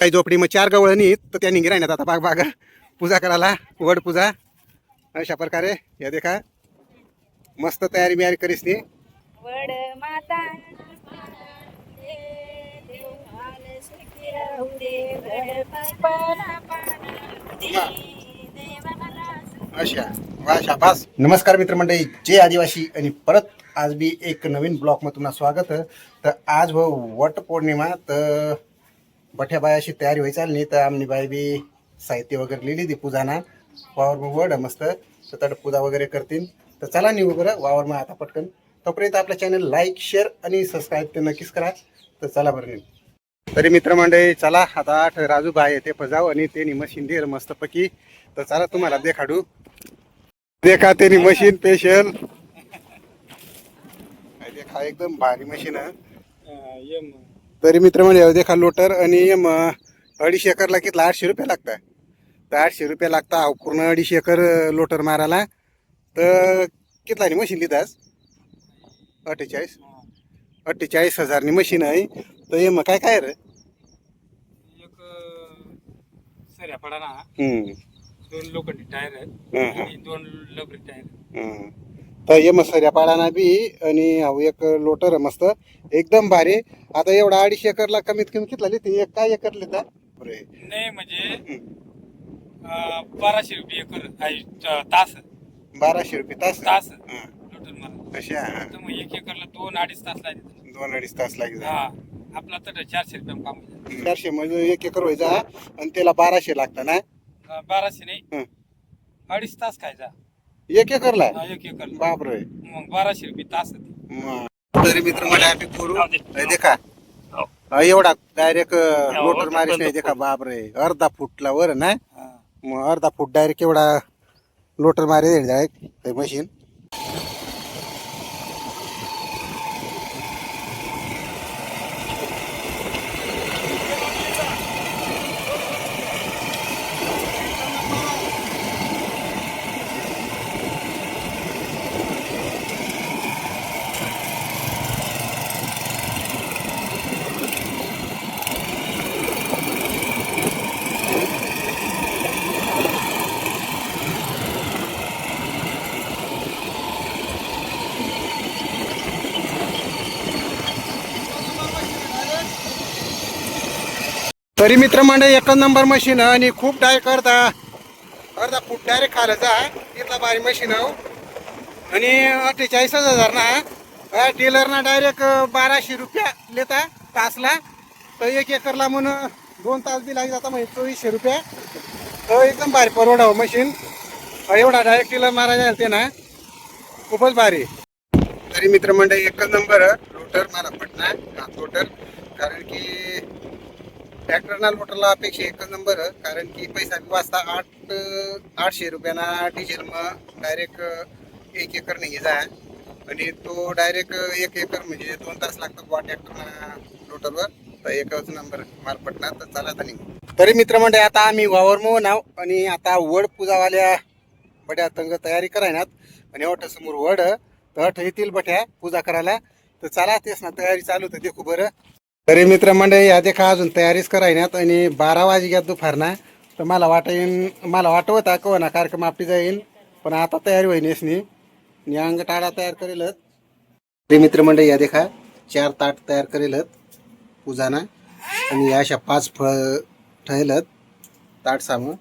काही झोपडी मग चार गवळ नीत तर त्या निघी राहण्यात आता बाग बाग पूजा करायला वड पूजा. अशा प्रकारे या देखा. मस्त तयारी बियारी करीस नी वड माता अशा वा शाबास नमस्कार मित्रमंडळी जय आदिवासी. आणि परत आज बी एक नवीन मध्ये तुम्हाला स्वागत. तर आज व वट पौर्णिमा तर बठ्या बायाशी तयारी व्हायची चालली तर आमनी बाई बी साहित्य वगैरे लिहिली ती पूजाना. वावर वड मस्त तर पूजा वगैरे करतील तर चला निघू बरं वावर मग आता पटकन. तोपर्यंत आपल्या चॅनल लाईक शेअर आणि सबस्क्राईब ते नक्कीच करा. तर चला बरं निघू. तरी मित्रमंडळी चला आता आठ राजू बाय ते पजाव आणि ते मशीन दे मस्तपैकी. तर चला तुम्हाला देखाडू. देखा ते मशीन स्पेशल देखा एकदम भारी मशीन आहे. तरी मित्र म्हणजे देखा लोटर आणि म अडीचशे एकरला कितला आठशे रुपये लागतात तर आठशे रुपये लागता पूर्ण अडीचशे एकर लोटर मारायला. तर कितला नी मशीन लिहितास अठ्ठेचाळीस. अठ्ठेचाळीस हजारनी मशीन आहे. तर हे मग काय काय रे? एक सऱ्या पडाना. हम्म, दोन लोखंडी टायर आहेत. दोन लबरी टायर. तर हे मग सऱ्या पाडाना बी आणि हाव एक लोटर मस्त. एकदम भारी. आता एवढा अडीचशे एकरला कमीत कमी कितला लिहिते? एक काय एकर लिहिता? नाही म्हणजे बाराशे रुपये एकर तास. बाराशे रुपये तास? तास. हं. लोटन मला. तर मग एक एकरला दोन अडीच तास लागेल. दोन अडीच तास लागेल. हा. आपला तर चारशे रुपये काम. चारशे म्हणजे एक एकर व्हायचा आणि त्याला बाराशे लागतं ना? बाराशे नाही. हं. अडीच तास खायचा. एक एकरला हा, एक एकरला. बापरे. मग बाराशे रुपये तास. मग. तरी मित्र मला आम्ही करू. हे देखा. हा, एवढा डायरेक्ट लोटर मारीस नाही देखा. बापरे. अर्धा फुटला वर ना? हा. मग अर्धा फूट डायरेक्ट एवढा लोटर मारे डायरेक्ट ते मशीन तरी मित्र मंडळी एकच नंबर मशीन आणि खूप डायरेक्ट करता. अर्धा फूट डायरेक्ट खायला जा. इथला भारी मशीन हो. आणि अठ्ठेचाळीस हजार ना. टेलरना डायरेक्ट बाराशे रुपया लेता तासला. तर एक एकरला म्हणून दोन तास बी लागेल जाता म्हणजे चोवीसशे रुपया. तर एकदम भारी परवडा हो मशीन एवढा डायरेक्ट टेलर मारायला ते ना खूपच भारी. तरी मित्रमंडळी एकच नंबर रोटर मला पटणार हात रोटर कारण की ट्रॅक्टरना लोटरला अपेक्षा एकच नंबर कारण की पैसा बी वाजता आठ आठशे रुपयाना डिझेल मग डायरेक्ट एक एकर नाही जा आणि तो डायरेक्ट एक एकर म्हणजे दोन तास लागतात बा ट्रॅक्टर लोटरवर तर एकच नंबर माल पटणार तर चला आता निघू. तरी मित्रमंडळी आता आम्ही वावरमो नाव आणि आता वड पूजावाल्या बट्या तंग तयारी करायनात. आणि वाटत समोर वड तर अठ येतील बट्या पूजा करायला. तर चला तेच ना तयारी चालू तर देखू बरं. तरी मित्र मंडळी या देखा अजून तयारीच करायनात आणि बारा वाजे घ्या दुपारना तर मला वाटेन मला वाटवता का हो ना कार्यक्रम आपली जाईल पण आता तयारी होईनच नाही अंग टाळा तयार करेलच तरी मित्रमंडळी या देखा चार ताट तयार करेलत पूजाना. आणि या अशा पाच फळ ठेवलत ताट सामं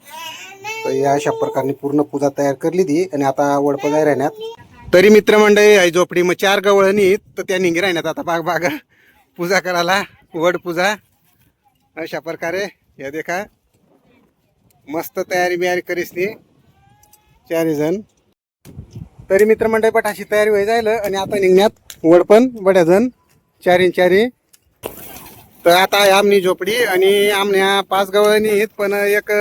तर या अशा प्रकारने पूर्ण पूजा तयार करली ती आणि आता वडपगाय राहण्यात. तरी मित्रमंडळी आई झोपडी मग चार गवळणी तर त्या निघी राहण्यात आता बाग बाग. पूजा करायला वड पूजा अशा प्रकारे. या देखा मस्त तयारी बियारी करीस ती चारी जण. तरी मित्रमंडळी पटाशी तयारी होई जायला आणि आता निघण्यात वड पण बड्या जण चारी चारी. तर आता आहे आमनी झोपडी आणि आमन्या पाच गवळणी आहेत पण एक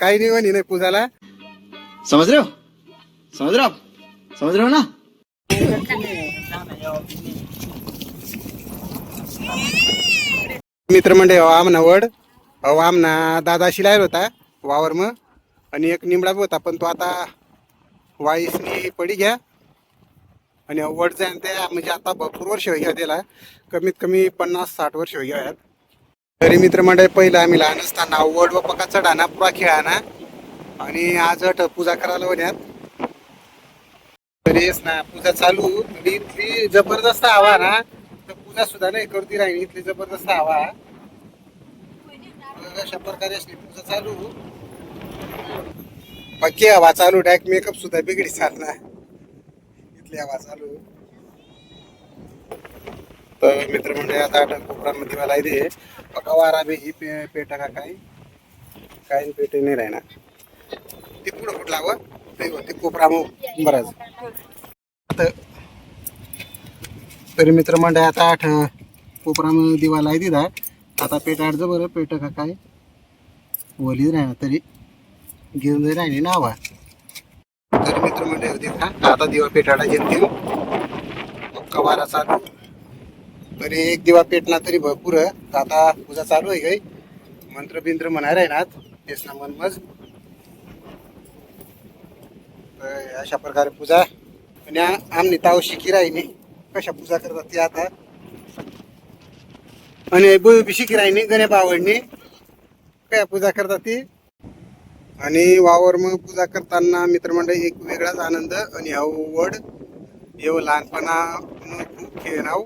काही निवणी नाही पूजाला. समज रहे हो? समज हो? हो ना? मित्रमंडळी हो आमना वड. अहो आमना दादा शिलायर होता वावर मग. आणि एक निमडा बी होता पण तो आता वाईसनी पडी घ्या. आणि वड जाईन ते म्हणजे आता भरपूर वर्ष होई घ्या त्याला. कमीत कमी पन्नास साठ वर्ष होई घ्या तरी मित्रमंडळी पहिलं आम्ही लहान असताना वड व पका चढाना पुरा खेळाना. आणि आज अट पूजा करायला होण्यात तरीच ना पूजा चालू. इथली जबरदस्त आव्हाना तर पूजा सुद्धा नाही करती राहील. इथली जबरदस्त हवा. अशा प्रकारे असली पूजा चालू. पक्की हवा चालू डायरेक्ट मेकअप सुद्धा बिघडी चालणार. इथली हवा चालू. तर मित्रमंडळी आता आठ मला इथे पका वारा बी ही पे पेटा का काही काही पेटे नाही राहणार. ते पुढं कुठं लावं ते ते कोपरा मग बराच तर तरी मित्रमंडळी आता आठ कोपरामध्ये दिवाला आहे दिदा आता पेट आडचं बरं पेट का काय? वलीच राहणार तरी. घेऊन राहिली ना हवा तरी मित्रमंडळी होती आता दिवा पेटाडा येतील पक्का वारा चालू. तरी एक दिवा पेटणार तरी भरपूर आता पूजा चालू आहे काही. मंत्र बिंत्र म्हणायला आहे ना तेच ना मन मज. अशा प्रकारे पूजा. आणि आ- आमनी ताव शिकी राहिली कशा पूजा करतात ती आता. आणि बुई बी शिकी राहिली गणे बावडणी काय पूजा करतात ती. आणि वावर मग पूजा करताना मित्रमंडळी एक वेगळाच आनंद आणि आवड वड येऊ लहानपणा मग खूप खेळ नाव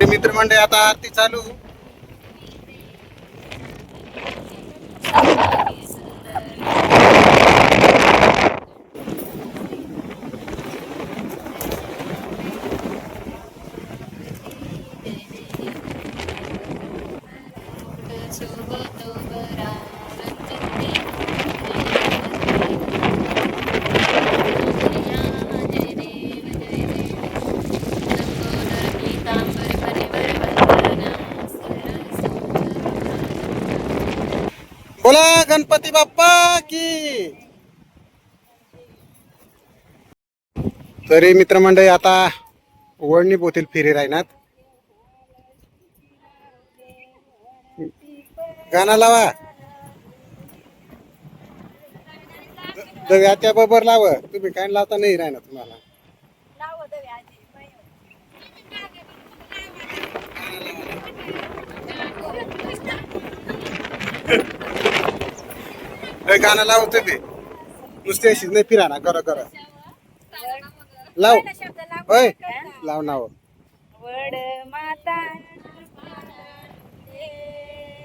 मित्रमंडळी आता आरती चालू. बोला गणपती बाप्पा की. तरी मित्रमंडळी आता वडणी बोतील फिरी राहणार गाणं लावा. दव्याच्या बरोबर लाव. तुम्ही काय लावता नाही राहणार तुम्हाला. ए, गाणं लाव तुम्ही नुसते अशीच नाही फिरा ना करा करा लाव होय लाव नाव वड माता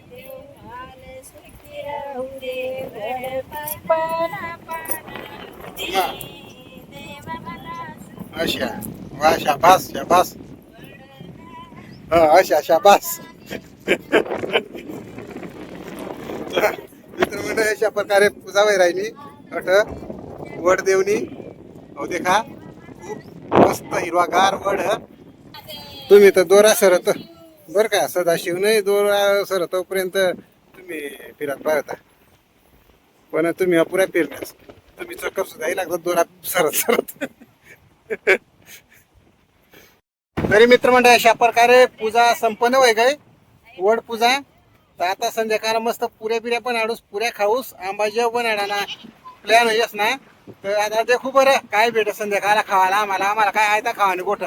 देव आले सुखी राहू दे वड पाना पाना हा. देव मला अशा वा शाबास शाबास हा अशा शाबास मित्र अशा प्रकारे पूजा वय राहिली. अट वड देवनी हो देखा. खूप मस्त हिरवागार वड. तुम्ही तर दोरा सरत बर का? सदाशिव नाही दोरा सरत तोपर्यंत तुम्ही फिरत पाहता. पण तुम्ही अपुऱ्या फिरल्यास तुम्ही चक्कर सुद्धा लागतात दोरा सरत सरत. तरी मित्रमंडळ अशा प्रकारे पूजा संपन्न वय गय. वड पूजा. तर आता संध्याकाळ मस्त पुऱ्या बिऱ्या पण आडूस पुऱ्या खाऊस आंबा जेव पण ना. प्लॅन येस ना. तर आता देखू बरं काय भेट संध्याकाळला खावायला आम्हाला आम्हाला काय आहे खावाने गोठ.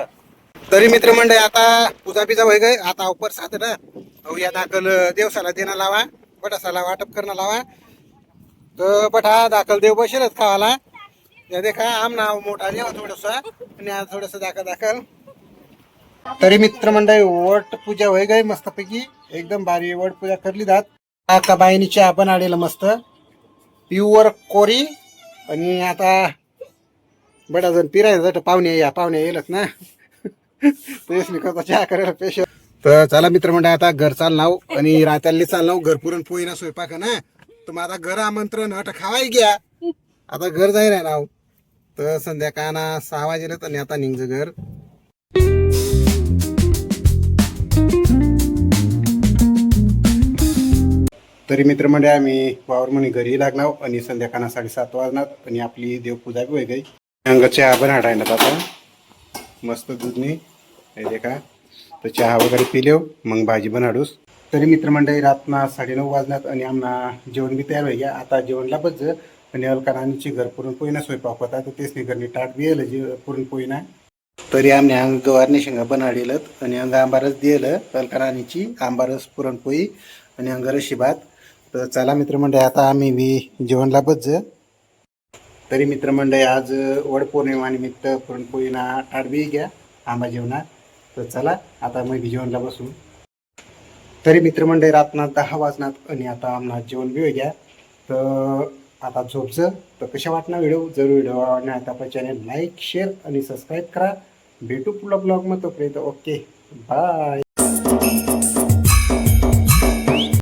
तरी मित्रमंडळ आता पूजा पिजा वय गय आता उपर साथ ना. अहो या दाखल देवसाला देणं लावा बटासाला वाटप करणं लावा. तर बटा दाखल देव बसेलच खावाला. या देखा आमना मोठा देवा थोडस. आणि आज थोडस दाखल दाखल. तरी मित्रमंडळी वट पूजा वय गई मस्तपैकी. एकदम भारी वट पूजा करली जात. आता बाईनी चहा पण आलेला मस्त. प्युअर कोरी. आणि आता बडा जण पिरायचं पाहुणे या पाहुणे येईलच ना. तेच मी करता चहा करायला पेशल तर चला मित्रमंडळ आता घर चालनाव आणि रात्याला चालनाव घर पुरण पोईना ना स्वयंपाक ना. तर मग आता घर आमंत्रण हट खावाय घ्या. आता घर जाई राहणार तर संध्याकाळ ना सहा वाजेला आणि आता निघज घर तरी मित्रमंडळी आम्ही वावर म्हणे घरी लागणार आणि संध्याकाळ साडेसात वाजणार आणि आपली देवपूजा बी होई अंग चहा पण हाडायला आता मस्त दूधनी. हे का तर चहा वगैरे पिलेव मग भाजी बनाडूस तरी मित्रमंडळी रातना साडेनऊ वाजण्यात आणि आम्हाला जेवण बी तयार होई आता जेवणला बस आणि अलकारांची घर पुरणपोळीना स्वयंपाक होता तर तेच नाही घरनी टाट बी येलं जे पुरणपोळी ना तरी आम्ही अंग गवारने शेंगा बनाडिलत आणि अंग आंबारस दिलं कलकरानीची आंबारस पुरणपोळी आणि अंग रशी भात. तर चला मित्रमंडळी आता आम्ही मी जेवणला बस तरी मित्रमंडळी आज वडपौर्णिमानिमित्त पुरणपोळीना आडवी घ्या आंबा जेवणात तर चला आता मी जेवणला बसू. तरी मित्रमंडळी रातना दहा वाजनात आणि आता आम्हाला जेवण बी घ्या तर आता झोपचं. तर कशा वाटणार व्हिडिओ? जरूर व्हिडिओ आवडणार आता आपल्या चॅनल लाईक शेअर आणि सबस्क्राईब करा. भेटू पुढल्या ब्लॉगमध्ये तोपर्यंत ओके बाय